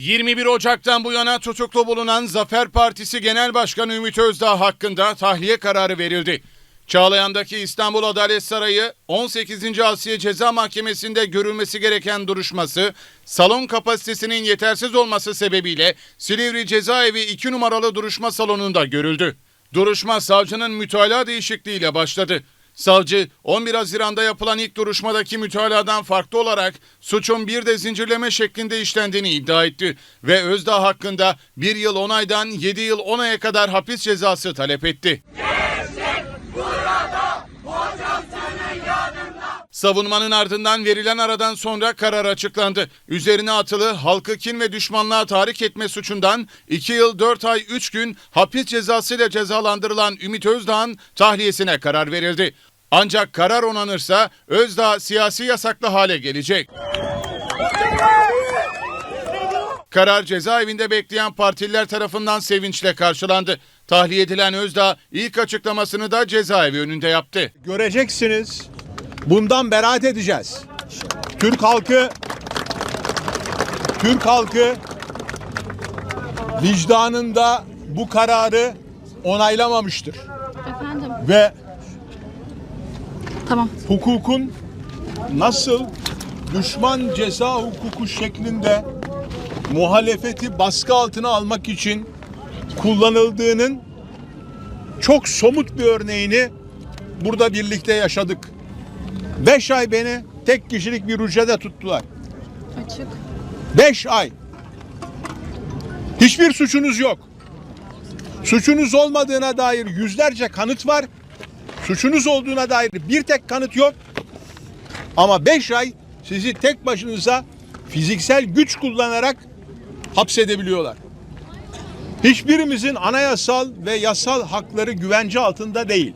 21 Ocak'tan bu yana tutuklu bulunan Zafer Partisi Genel Başkanı Ümit Özdağ hakkında tahliye kararı verildi. Çağlayan'daki İstanbul Adalet Sarayı 18. Asya Ceza Mahkemesi'nde görülmesi gereken duruşması salon kapasitesinin yetersiz olması sebebiyle Silivri Cezaevi 2 numaralı duruşma salonunda görüldü. Duruşma savcının mütalaa değişikliğiyle başladı. Savcı 11 Haziran'da yapılan ilk duruşmadaki mütaladan farklı olarak suçun bir de zincirleme şeklinde işlendiğini iddia etti ve Özdağ hakkında 1 yıl 10 aydan 7 yıl 10 aya kadar hapis cezası talep etti. Savunmanın ardından verilen aradan sonra karar açıklandı. Üzerine atılı halkı kin ve düşmanlığa tahrik etme suçundan 2 yıl 4 ay 3 gün hapis cezasıyla cezalandırılan Ümit Özdağ'ın tahliyesine karar verildi. Ancak karar onanırsa Özdağ siyasi yasaklı hale gelecek. Karar cezaevinde bekleyen partililer tarafından sevinçle karşılandı. Tahliye edilen Özdağ ilk açıklamasını da cezaevi önünde yaptı. Göreceksiniz. Bundan beraat edeceğiz. Türk halkı Türk halkı vicdanında bu kararı onaylamamıştır. Efendim. Ve Tamam. hukukun nasıl düşman ceza hukuku şeklinde muhalefeti baskı altına almak için kullanıldığının çok somut bir örneğini burada birlikte yaşadık. Beş ay beni tek kişilik bir hücrede tuttular. Açık. Beş ay. Hiçbir suçunuz yok. Suçunuz olmadığına dair yüzlerce kanıt var. Suçunuz olduğuna dair bir tek kanıt yok. Ama beş ay sizi tek başınıza fiziksel güç kullanarak hapsedebiliyorlar. Hiçbirimizin anayasal ve yasal hakları güvence altında değil.